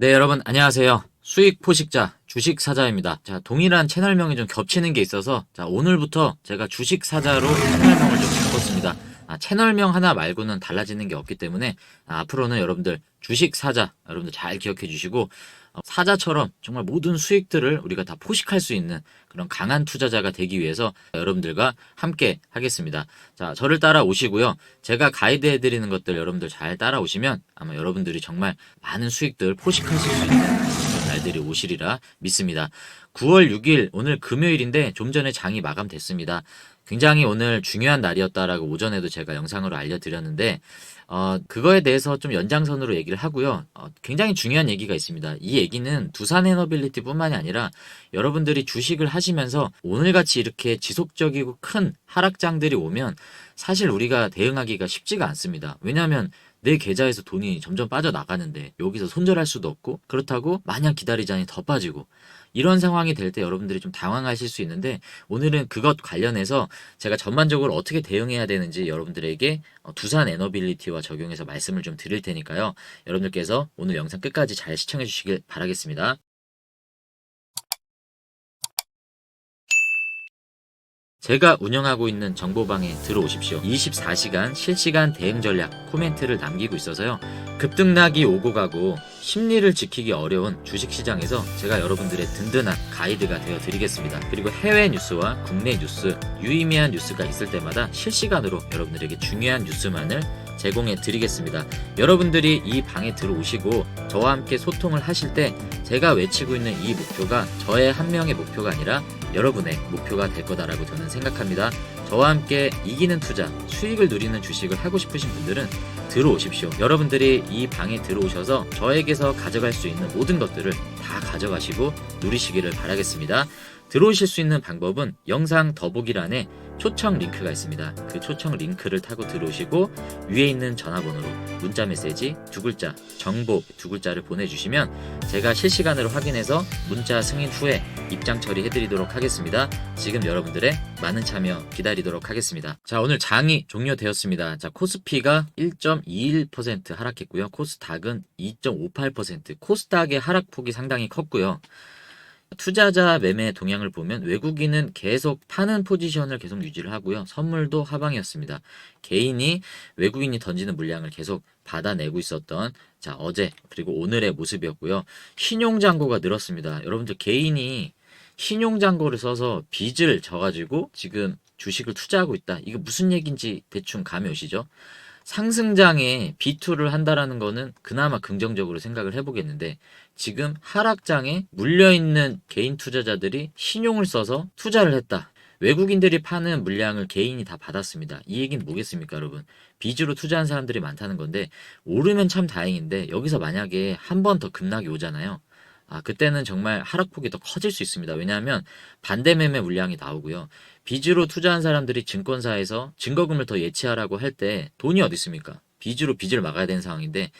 네, 여러분 안녕하세요. 수익 포식자 주식 사자입니다. 자, 동일한 채널명이 좀 겹치는 게 있어서 자, 오늘부터 제가 주식 사자로 채널명을 좀 바꿨습니다. 아, 채널명 하나 말고는 달라지는 게 없기 때문에 아, 앞으로는 여러분들 주식 사자 여러분들 잘 기억해 주시고 어, 사자처럼 정말 모든 수익들을 우리가 다 포식할 수 있는 그런 강한 투자자가 되기 위해서 여러분들과 함께 하겠습니다. 자, 저를 따라오시고요. 제가 가이드 해 드리는 것들 여러분들 잘 따라오시면 아마 여러분들이 정말 많은 수익들 포식하실 수 그런 날들이 오시리라 믿습니다. 9월 6일 오늘 금요일인데 좀 전에 장이 마감됐습니다. 굉장히 오늘 중요한 날이었다라고 오전에도 제가 영상으로 알려드렸는데 어, 그거에 대해서 좀 연장선으로 얘기를 하고요. 어, 굉장히 중요한 얘기가 있습니다. 이 얘기는 두산 에너빌리티 뿐만이 아니라 여러분들이 주식을 하시면서 오늘같이 이렇게 지속적이고 큰 하락장들이 오면 사실 우리가 대응하기가 쉽지가 않습니다. 왜냐하면 내 계좌에서 돈이 점점 빠져나가는데 여기서 손절할 수도 없고 그렇다고 마냥 기다리자니 더 빠지고 이런 상황이 될 때 여러분들이 좀 당황하실 수 있는데 오늘은 그것 관련해서 제가 전반적으로 어떻게 대응해야 되는지 여러분들에게 어, 두산 에너빌리티와 적용해서 말씀을 좀 드릴 테니까요. 여러분들께서 오늘 영상 끝까지 잘 시청해 주시길 바라겠습니다. 제가 운영하고 있는 정보방에 들어오십시오. 24시간 실시간 대응 전략 코멘트를 남기고 있어서요. 급등락이 오고 가고 심리를 지키기 어려운 주식시장에서 제가 여러분들의 든든한 가이드가 되어 드리겠습니다. 그리고 해외 뉴스와 국내 뉴스, 유의미한 뉴스가 있을 때마다 실시간으로 여러분들에게 중요한 뉴스만을 제공해 드리겠습니다. 여러분들이 이 방에 들어오시고 저와 함께 소통을 하실 때 제가 외치고 있는 이 목표가 저의 한 명의 목표가 아니라 여러분의 목표가 될 거다라고 저는 생각합니다. 저와 함께 이기는 투자, 수익을 누리는 주식을 하고 싶으신 분들은 들어오십시오. 여러분들이 이 방에 들어오셔서 저에게서 가져갈 수 있는 모든 것들을 다 가져가시고 누리시기를 바라겠습니다. 들어오실 수 있는 방법은 영상 더보기란에 초청 링크가 있습니다. 그 초청 링크를 타고 들어오시고 위에 있는 전화번호로 문자 메시지 두 글자, 정보 두 글자를 보내주시면 제가 실시간으로 확인해서 문자 승인 후에 입장 처리해드리도록 하겠습니다. 지금 여러분들의 많은 참여 기다리도록 하겠습니다. 자, 오늘 장이 종료되었습니다. 자, 코스피가 1.21% 하락했고요. 코스닥은 2.58%. 코스닥의 하락폭이 상당 히 컸고요. 투자자 매매 동향을 보면 외국인은 계속 파는 포지션을 계속 유지를 하고요. 선물도 하방이었습니다. 개인이 외국인이 던지는 물량을 계속 받아내고 있었던 자 어제 그리고 오늘의 모습이었고요. 신용 잔고가 늘었습니다. 여러분들 개인이 신용 잔고를 써서 빚을 져가지고 지금 주식을 투자하고 있다. 이거 무슨 얘기인지 대충 감이 오시죠? 상승장에 비투를 한다라는 거는 그나마 긍정적으로 생각을 해보겠는데 지금 하락장에 물려있는 개인 투자자들이 신용을 써서 투자를 했다. 외국인들이 파는 물량을 개인이 다 받았습니다. 이 얘기는 뭐겠습니까, 여러분? 빚으로 투자한 사람들이 많다는 건데, 오르면 참 다행인데, 여기서 만약에 한 번 더 급락이 오잖아요. 아, 그때는 정말 하락폭이 더 커질 수 있습니다. 왜냐하면 반대 매매 물량이 나오고요. 빚으로 투자한 사람들이 증권사에서 증거금을 더 예치하라고 할 때 돈이 어디 있습니까? 빚으로 빚을 막아야 되는 상황인데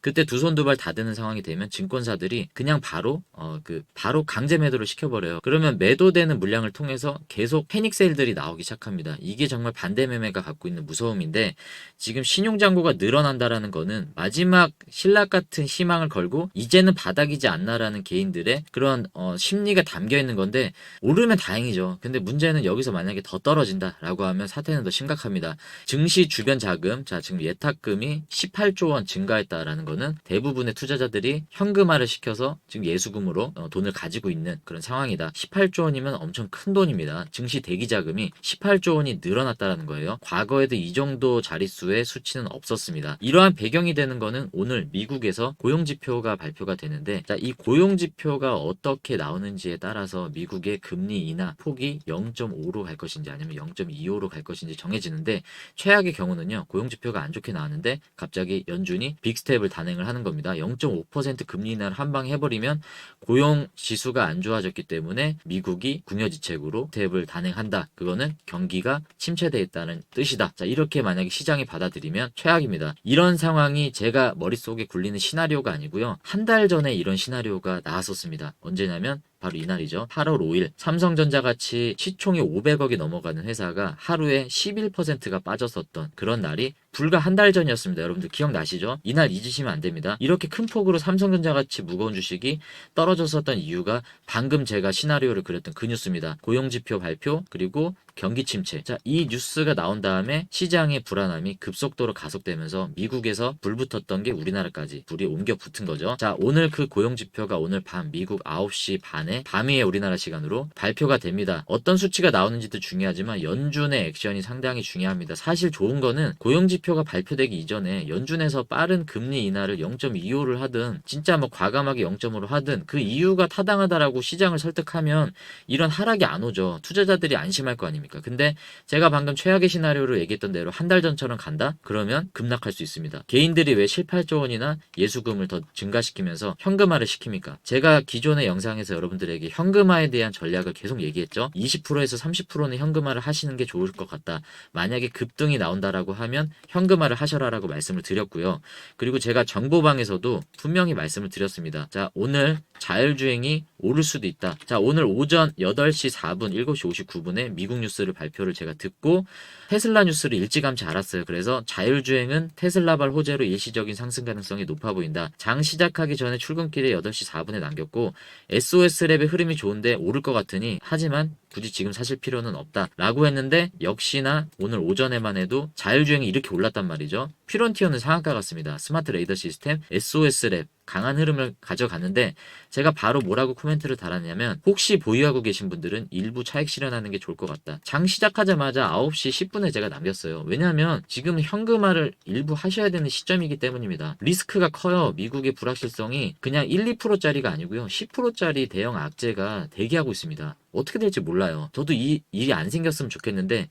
그때 두 손 두 발 다 드는 상황이 되면 증권사들이 그냥 바로 어 그 바로 강제 매도를 시켜버려요. 그러면 매도되는 물량을 통해서 계속 패닉 세일들이 나오기 시작합니다. 이게 정말 반대 매매가 갖고 있는 무서움인데 지금 신용 잔고가 늘어난다라는 거는 마지막 신락 같은 희망을 걸고 이제는 바닥이지 않나라는 개인들의 그런 어 심리가 담겨 있는 건데 오르면 다행이죠. 근데 문제는 여기서 만약에 더 떨어진다라고 하면 사태는 더 심각합니다. 증시 주변 자금 자 지금 예탁금이 18조 원 증가했다라는 거는 대부분의 투자자들이 현금화를 시켜서 지금 예수금으로 어, 돈을 가지고 있는 그런 상황이다. 18조 원이면 엄청 큰 돈입니다. 증시 대기 자금이 18조 원이 늘어났다는 거예요. 과거에도 이 정도 자릿수의 수치는 없었습니다. 이러한 배경이 되는 거는 오늘 미국에서 고용 지표가 발표가 되는데 자, 이 고용 지표가 어떻게 나오는지에 따라서 미국의 금리 인하 폭이 0.5로 갈 것인지 아니면 0.25로 갈 것인지 정해지는데 최악의 경우는요. 고용 지표가 안 좋게 나왔는데 갑자기 연준이 빅스텝을 단행을 하는 겁니다. 0.5% 금리 인하를 한 방에 해버리면 고용 지수가 안 좋아졌기 때문에 미국이 궁여지책으로 스텝을 단행한다. 그거는 경기가 침체돼 있다는 뜻이다. 자 이렇게 만약에 시장이 받아들이면 최악입니다. 이런 상황이 제가 머릿속에 굴리는 시나리오가 아니고요. 한 달 전에 이런 시나리오가 나왔었습니다. 언제냐면 바로 이날이죠. 8월 5일 삼성전자 같이 시총이 500억이 넘어가는 회사가 하루에 11%가 빠졌었던 그런 날이 불과 한 달 전이었습니다. 여러분들 기억나시죠? 이날 잊으시면 안 됩니다. 이렇게 큰 폭으로 삼성전자 같이 무거운 주식이 떨어졌었던 이유가 방금 제가 시나리오를 그렸던 그 뉴스입니다. 고용지표 발표 그리고 경기 침체. 자, 이 뉴스가 나온 다음에 시장의 불안함이 급속도로 가속되면서 미국에서 불 붙었던 게 우리나라까지 불이 옮겨 붙은 거죠. 자, 오늘 그 고용 지표가 오늘 밤 미국 9시 반에 밤이에 우리나라 시간으로 발표가 됩니다. 어떤 수치가 나오는지도 중요하지만 연준의 액션이 상당히 중요합니다. 사실 좋은 거는 고용 지표 가 발표되기 이전에 연준에서 빠른 금리 인하를 0.25를 하든 진짜 뭐 과감하게 0.5로 하든 그 이유가 타당하다라고 시장을 설득하면 이런 하락이 안 오죠. 투자자들이 안심할 거 아닙니까? 근데 제가 방금 최악의 시나리오로 얘기했던 대로 한 달 전처럼 간다? 그러면 급락할 수 있습니다. 개인들이 왜 7, 8조 원이나 예수금을 더 증가시키면서 현금화를 시킵니까? 제가 기존의 영상에서 여러분들에게 현금화에 대한 전략을 계속 얘기했죠. 20%에서 30%는 현금화를 하시는 게 좋을 것 같다. 만약에 급등이 나온다라고 하면 현금화를 하셔라라고 말씀을 드렸고요. 그리고 제가 정보방에서도 분명히 말씀을 드렸습니다. 자, 오늘 자율주행이 오를 수도 있다. 자, 오늘 오전 8시 4분, 7시 59분에 미국 뉴스를 발표를 제가 듣고 테슬라 뉴스를 일찌감치 알았어요. 그래서 자율주행은 테슬라발 호재로 일시적인 상승 가능성이 높아 보인다. 장 시작하기 전에 출근길에 8시 4분에 남겼고 SOS 랩의 흐름이 좋은데 오를 것 같으니 하지만 굳이 지금 사실 필요는 없다. 라고 했는데 역시나 오늘 오전에만 해도 자율주행이 이렇게 올랐단 말이죠. 퓨런티어는 상한가 같습니다. 스마트 레이더 시스템, SOS 랩, 강한 흐름을 가져갔는데 제가 바로 뭐라고 코멘트를 달았냐면 혹시 보유하고 계신 분들은 일부 차익 실현하는 게 좋을 것 같다. 장 시작하자마자 9시 10분에 제가 남겼어요. 왜냐하면 지금 현금화를 일부 하셔야 되는 시점이기 때문입니다. 리스크가 커요. 미국의 불확실성이 그냥 1, 2%짜리가 아니고요. 10%짜리 대형 악재가 대기하고 있습니다. 어떻게 될지 몰라요. 저도 이 일이 안 생겼으면 좋겠는데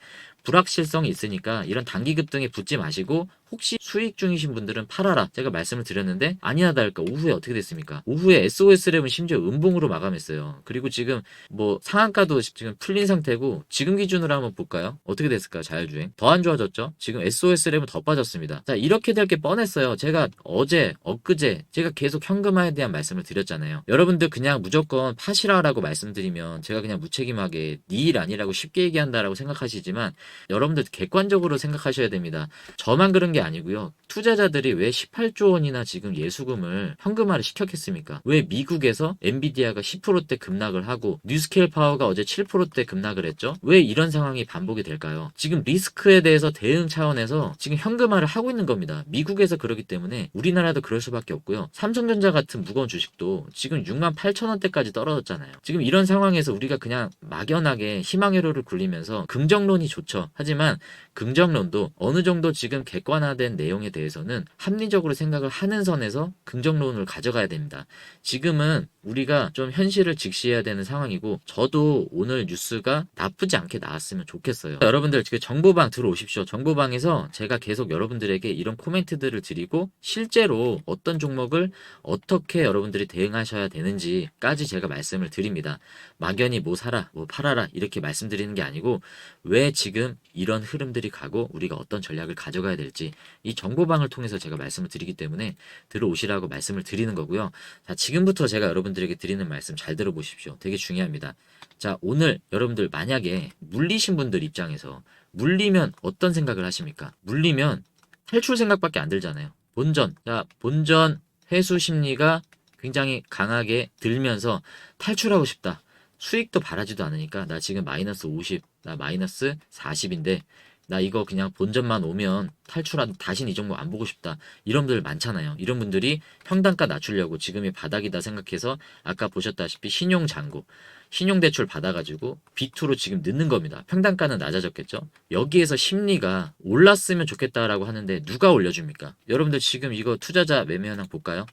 불확실성이 있으니까 이런 단기 급 등에 붙지 마시고 혹시 수익 중이신 분들은 팔아라. 제가 말씀을 드렸는데 아니나 다를까 오후에 어떻게 됐습니까? 오후에 SOS랩은 심지어 음봉으로 마감했어요. 그리고 지금 뭐 상한가도 지금 풀린 상태고 지금 기준으로 한번 볼까요? 어떻게 됐을까? 자율주행 더 안 좋아졌죠? 지금 SOS랩은 더 빠졌습니다. 자 이렇게 될 게 뻔했어요. 제가 어제 엊그제 제가 계속 현금화에 대한 말씀을 드렸잖아요. 여러분들 그냥 무조건 파시라라고 말씀드리면 제가 그냥 무책임하게 네일 아니라고 쉽게 얘기한다라고 생각하시지만 여러분들 객관적으로 생각하셔야 됩니다. 저만 그런 게 아니고요. 투자자들이 왜 18조 원이나 지금 예수금을 현금화를 시켰겠습니까? 왜 미국에서 엔비디아가 10%대 급락을 하고 뉴스케일 파워가 어제 7%대 급락을 했죠? 왜 이런 상황이 반복이 될까요? 지금 리스크에 대해서 대응 차원에서 지금 현금화를 하고 있는 겁니다. 미국에서 그러기 때문에 우리나라도 그럴 수밖에 없고요. 삼성전자 같은 무거운 주식도 지금 6만 8천 원대까지 떨어졌잖아요. 지금 이런 상황에서 우리가 그냥 막연하게 희망회로를 굴리면서 긍정론이 좋죠. 하지만 긍정론도 어느 정도 지금 객관화된 내용에 대해서는 합리적으로 생각을 하는 선에서 긍정론을 가져가야 됩니다. 지금은 우리가 좀 현실을 직시해야 되는 상황이고 저도 오늘 뉴스가 나쁘지 않게 나왔으면 좋겠어요. 여러분들 지금 정보방 들어오십시오. 정보방에서 제가 계속 여러분들에게 이런 코멘트들을 드리고 실제로 어떤 종목을 어떻게 여러분들이 대응하셔야 되는지까지 제가 말씀을 드립니다. 막연히 뭐 사라, 뭐 팔아라 이렇게 말씀드리는 게 아니고 왜 지금 이런 흐름들이 가고 우리가 어떤 전략을 가져가야 될지 이 정보방을 통해서 제가 말씀을 드리기 때문에 들어오시라고 말씀을 드리는 거고요. 자, 지금부터 제가 여러분들에게 드리는 말씀 잘 들어보십시오. 되게 중요합니다. 자, 오늘 여러분들 만약에 물리신 분들 입장에서 물리면 어떤 생각을 하십니까? 물리면 탈출 생각밖에 안 들잖아요. 본전. 자, 본전 회수 심리가 굉장히 강하게 들면서 탈출하고 싶다. 수익도 바라지도 않으니까 나 지금 마이너스 50, 나 마이너스 40인데 나 이거 그냥 본전만 오면 탈출한 다신 이 종목 안 보고 싶다. 이런 분들 많잖아요. 이런 분들이 평단가 낮추려고 지금이 바닥이다 생각해서 아까 보셨다시피 신용 잔고 신용 대출 받아가지고 B2로 지금 넣는 겁니다. 평단가는 낮아졌겠죠? 여기에서 심리가 올랐으면 좋겠다라고 하는데 누가 올려줍니까? 여러분들 지금 이거 투자자 매매 현황 볼까요?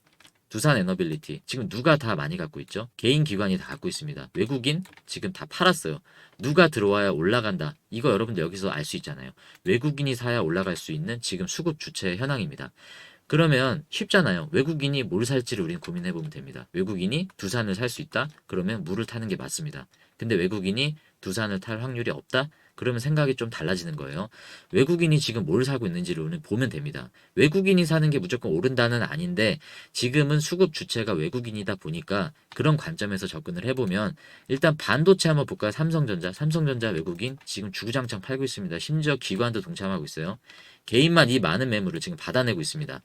두산 에너빌리티 지금 누가 다 많이 갖고 있죠? 개인 기관이 다 갖고 있습니다. 외국인 지금 다 팔았어요. 누가 들어와야 올라간다. 이거 여러분들 여기서 알 수 있잖아요. 외국인이 사야 올라갈 수 있는 지금 수급 주체 현황입니다. 그러면 쉽잖아요. 외국인이 뭘 살지를 우리는 고민해 보면 됩니다. 외국인이 두산을 살 수 있다? 그러면 물을 타는 게 맞습니다. 근데 외국인이 두산을 탈 확률이 없다? 그러면 생각이 좀 달라지는 거예요. 외국인이 지금 뭘 사고 있는지를 보면 됩니다. 외국인이 사는 게 무조건 오른다는 아닌데 지금은 수급 주체가 외국인이다 보니까 그런 관점에서 접근을 해보면 일단 반도체 한번 볼까요? 삼성전자. 삼성전자 외국인 지금 주구장창 팔고 있습니다. 심지어 기관도 동참하고 있어요. 개인만 이 많은 매물을 지금 받아내고 있습니다.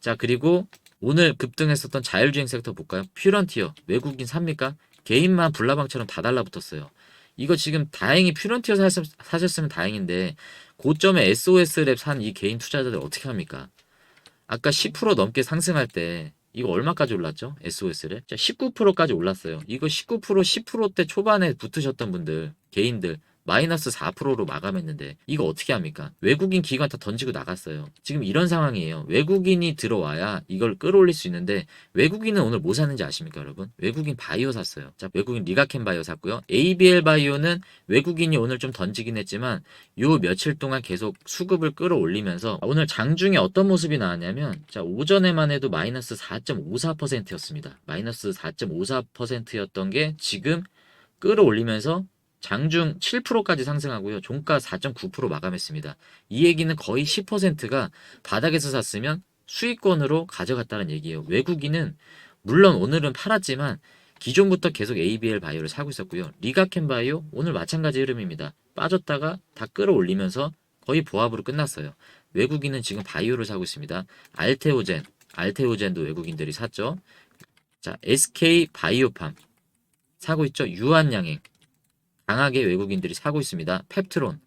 자, 그리고 오늘 급등했었던 자율주행 섹터 볼까요? 퓨런티어 외국인 삽니까? 개인만 불나방처럼 다 달라붙었어요. 이거 지금 다행히 퓨런티어 사셨, 사셨 으면 다행인데 고점에 SOS랩 산 이 개인 투자자들 어떻게 합니까? 아까 10% 넘게 상승할 때 이거 얼마까지 올랐죠? SOS를? 자, 19%까지 올랐어요. 이거 19% 10%대 초반에 붙으셨던 분들, 개인들 마이너스 4%로 마감했는데 이거 어떻게 합니까? 외국인 기관 다 던지고 나갔어요. 지금 이런 상황이에요. 외국인이 들어와야 이걸 끌어올릴 수 있는데 외국인은 오늘 뭐 샀는지 아십니까, 여러분? 외국인 바이오 샀어요. 자, 외국인 리가켄 바이오 샀고요. ABL 바이오는 외국인이 오늘 좀 던지긴 했지만 요 며칠 동안 계속 수급을 끌어올리면서 오늘 장중에 어떤 모습이 나왔냐면 자, 오전에만 해도 마이너스 4.54%였습니다. 마이너스 4.54%였던 게 지금 끌어올리면서 장중 7%까지 상승하고요. 종가 4.9% 마감했습니다. 이 얘기는 거의 10%가 바닥에서 샀으면 수익권으로 가져갔다는 얘기예요. 외국인은 물론 오늘은 팔았지만 기존부터 계속 ABL 바이오를 사고 있었고요. 리가켄 바이오 오늘 마찬가지 흐름입니다. 빠졌다가 다 끌어올리면서 거의 보합으로 끝났어요. 외국인은 지금 바이오를 사고 있습니다. 알테오젠, 알테오젠도 외국인들이 샀죠. 자, SK 바이오팜 사고 있죠. 유한양행 강하게 외국인들이 사고 있습니다. 펩트론.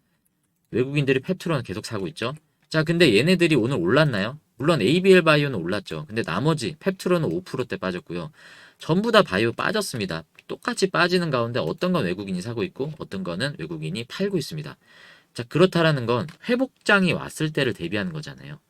외국인들이 펩트론 계속 사고 있죠. 자, 근데 얘네들이 오늘 올랐나요? 물론 ABL 바이오는 올랐죠. 근데 나머지 펩트론은 5%대 빠졌고요. 전부 다 바이오 빠졌습니다. 똑같이 빠지는 가운데 어떤 건 외국인이 사고 있고 어떤 거는 외국인이 팔고 있습니다. 자, 그렇다라는 건 회복장이 왔을 때를 대비하는 거잖아요.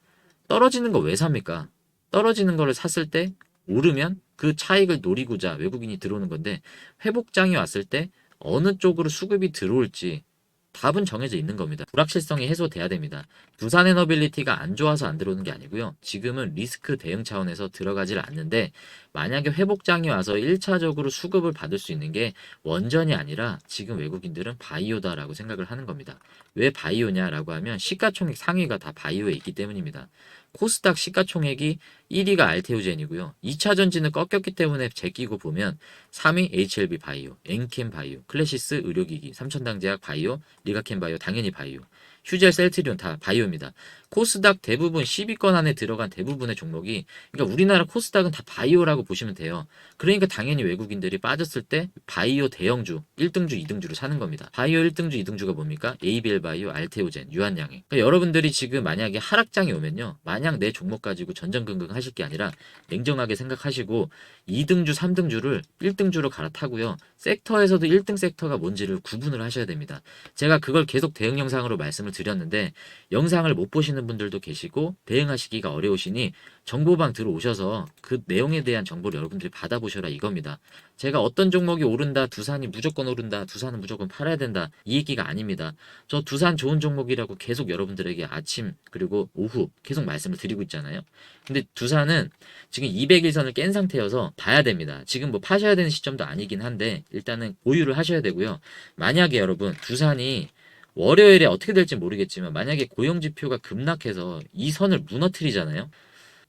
떨어지는 거 왜 삽니까? 떨어지는 거를 샀을 때 오르면 그 차익을 노리고자 외국인이 들어오는 건데 회복장이 왔을 때 어느 쪽으로 수급이 들어올지 답은 정해져 있는 겁니다. 불확실성이 해소돼야 됩니다. 두산 에너빌리티가 안 좋아서 안 들어오는 게 아니고요. 지금은 리스크 대응 차원에서 들어가질 않는데 만약에 회복장이 와서 1차적으로 수급을 받을 수 있는 게 원전이 아니라 지금 외국인들은 바이오다라고 생각을 하는 겁니다. 왜 바이오냐라고 하면 시가총액 상위가 다 바이오에 있기 때문입니다. 코스닥 시가총액이 1위가 알테오젠이고요. 2차 전지는 꺾였기 때문에 제끼고 보면 3위 HLB 바이오, 엔캠 바이오, 클래시스 의료기기, 삼천당제약 바이오, 리가켄 바이오 당연히 바이오. 휴젤 셀트리온 다 바이오입니다. 코스닥 대부분 10위권 안에 들어간 대부분의 종목이 그러니까 우리나라 코스닥은 다 바이오라고 보시면 돼요. 그러니까 당연히 외국인들이 빠졌을 때 바이오 대형주 1등주, 2등주를 사는 겁니다. 바이오 1등주, 2등주가 뭡니까? ABL 바이오, 알테오젠, 유한양행. 그러니까 여러분들이 지금 만약에 하락장이 오면요. 마냥 내 종목 가지고 전전긍긍 하실 게 아니라 냉정하게 생각하시고 2등주, 3등주를 1등주로 갈아타고요. 섹터에서도 1등 섹터가 뭔지를 구분을 하셔야 됩니다. 제가 그걸 계속 대응 영상으로 말씀을 드렸는데 영상을 못 보시는 분들도 계시고 대응하시기가 어려우시니 정보방 들어오셔서 그 내용에 대한 정보를 여러분들이 받아보셔라 이겁니다. 제가 어떤 종목이 오른다, 두산이 무조건 오른다, 두산은 무조건 팔아야 된다 이 얘기가 아닙니다. 저 두산 좋은 종목이라고 계속 여러분들에게 아침 그리고 오후 계속 말씀을 드리고 있잖아요. 근데 두산은 지금 200일선을 깬 상태여서 봐야 됩니다. 지금 뭐 파셔야 되는 시점도 아니긴 한데 일단은 보유를 하셔야 되고요. 만약에 여러분 두산이 월요일에 어떻게 될지 모르겠지만 만약에 고용 지표가 급락해서 이 선을 무너뜨리잖아요.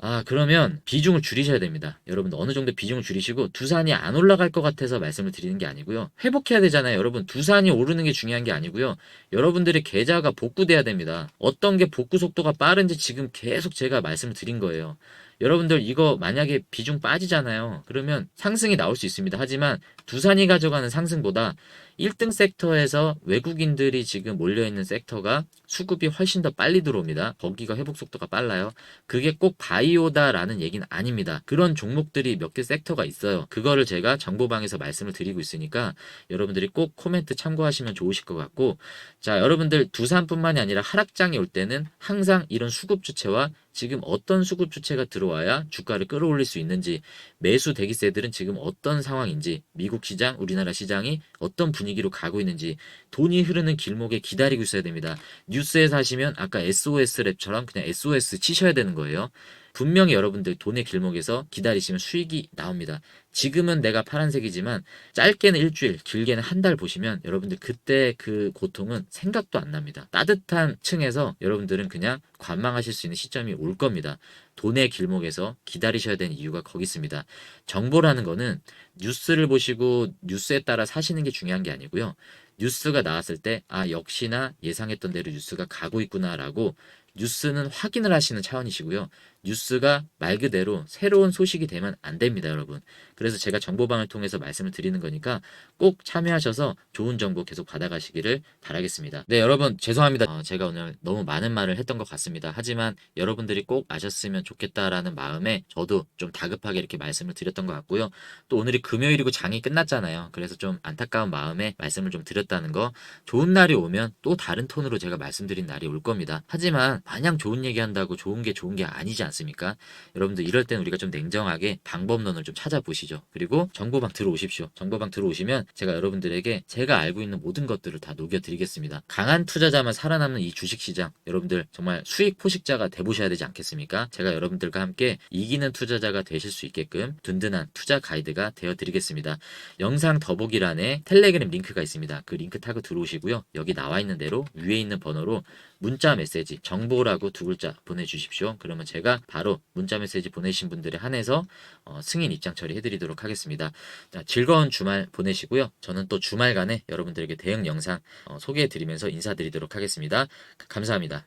아, 그러면 비중을 줄이셔야 됩니다. 여러분 어느 정도 비중을 줄이시고 두산이 안 올라갈 것 같아서 말씀을 드리는 게 아니고요. 회복해야 되잖아요. 여러분 두산이 오르는 게 중요한 게 아니고요. 여러분들의 계좌가 복구돼야 됩니다. 어떤 게 복구 속도가 빠른지 지금 계속 제가 말씀을 드린 거예요. 여러분들 이거 만약에 비중 빠지잖아요. 그러면 상승이 나올 수 있습니다. 하지만 두산이 가져가는 상승보다 1등 섹터에서 외국인들이 지금 몰려있는 섹터가 수급이 훨씬 더 빨리 들어옵니다. 거기가 회복 속도가 빨라요. 그게 꼭 바이오다라는 얘기는 아닙니다. 그런 종목들이 몇 개 섹터가 있어요. 그거를 제가 정보방에서 말씀을 드리고 있으니까 여러분들이 꼭 코멘트 참고하시면 좋으실 것 같고 자 여러분들 두산뿐만이 아니라 하락장이 올 때는 항상 이런 수급 주체와 지금 어떤 수급 주체가 들어와야 주가를 끌어올릴 수 있는지 매수 대기세들은 지금 어떤 상황인지 미국 시장, 우리나라 시장이 어떤 분위기로 가고 있는지 돈이 흐르는 길목에 기다리고 있어야 됩니다. 뉴스에 사시면 아까 SOS 랩처럼 그냥 SOS 치셔야 되는 거예요. 분명히 여러분들 돈의 길목에서 기다리시면 수익이 나옵니다. 지금은 내가 파란색이지만 짧게는 일주일, 길게는 한 달 보시면 여러분들 그때 그 고통은 생각도 안 납니다. 따뜻한 층에서 여러분들은 그냥 관망하실 수 있는 시점이 올 겁니다. 돈의 길목에서 기다리셔야 되는 이유가 거기 있습니다. 정보라는 거는 뉴스를 보시고 뉴스에 따라 사시는 게 중요한 게 아니고요. 뉴스가 나왔을 때, 아, 역시나 예상했던 대로 뉴스가 가고 있구나라고 뉴스는 확인을 하시는 차원이시고요. 뉴스가 말 그대로 새로운 소식이 되면 안 됩니다, 여러분. 그래서 제가 정보방을 통해서 말씀을 드리는 거니까 꼭 참여하셔서 좋은 정보 계속 받아가시기를 바라겠습니다. 네, 여러분, 죄송합니다. 어, 제가 오늘 너무 많은 말을 했던 것 같습니다. 하지만 여러분들이 꼭 아셨으면 좋겠다라는 마음에 저도 좀 다급하게 이렇게 말씀을 드렸던 것 같고요. 또 오늘이 금요일이고 장이 끝났잖아요. 그래서 좀 안타까운 마음에 말씀을 좀 드렸다는 거. 좋은 날이 오면 또 다른 톤으로 제가 말씀드린 날이 올 겁니다. 하지만 마냥 좋은 얘기 한다고 좋은 게 좋은 게 아니지 않습니까? 여러분들 이럴 땐 우리가 좀 냉정하게 방법론을 좀 찾아보시죠. 그리고 정보방 들어오십시오. 정보방 들어오시면 제가 여러분들에게 제가 알고 있는 모든 것들을 다 녹여드리겠습니다. 강한 투자자만 살아남는 이 주식시장 여러분들 정말 수익 포식자가 돼보셔야 되지 않겠습니까? 제가 여러분들과 함께 이기는 투자자가 되실 수 있게끔 든든한 투자 가이드가 되어드리겠습니다. 영상 더보기란에 텔레그램 링크가 있습니다. 그 링크 타고 들어오시고요. 여기 나와 있는 대로 위에 있는 번호로 문자 메시지 정보라고 두 글자 보내주십시오. 그러면 제가 바로 문자 메시지 보내신 분들에 한해서 어, 승인 입장 처리해드리도록 하겠습니다. 자, 즐거운 주말 보내시고요. 저는 또 주말간에 여러분들에게 대응 영상 어, 소개해드리면서 인사드리도록 하겠습니다. 감사합니다.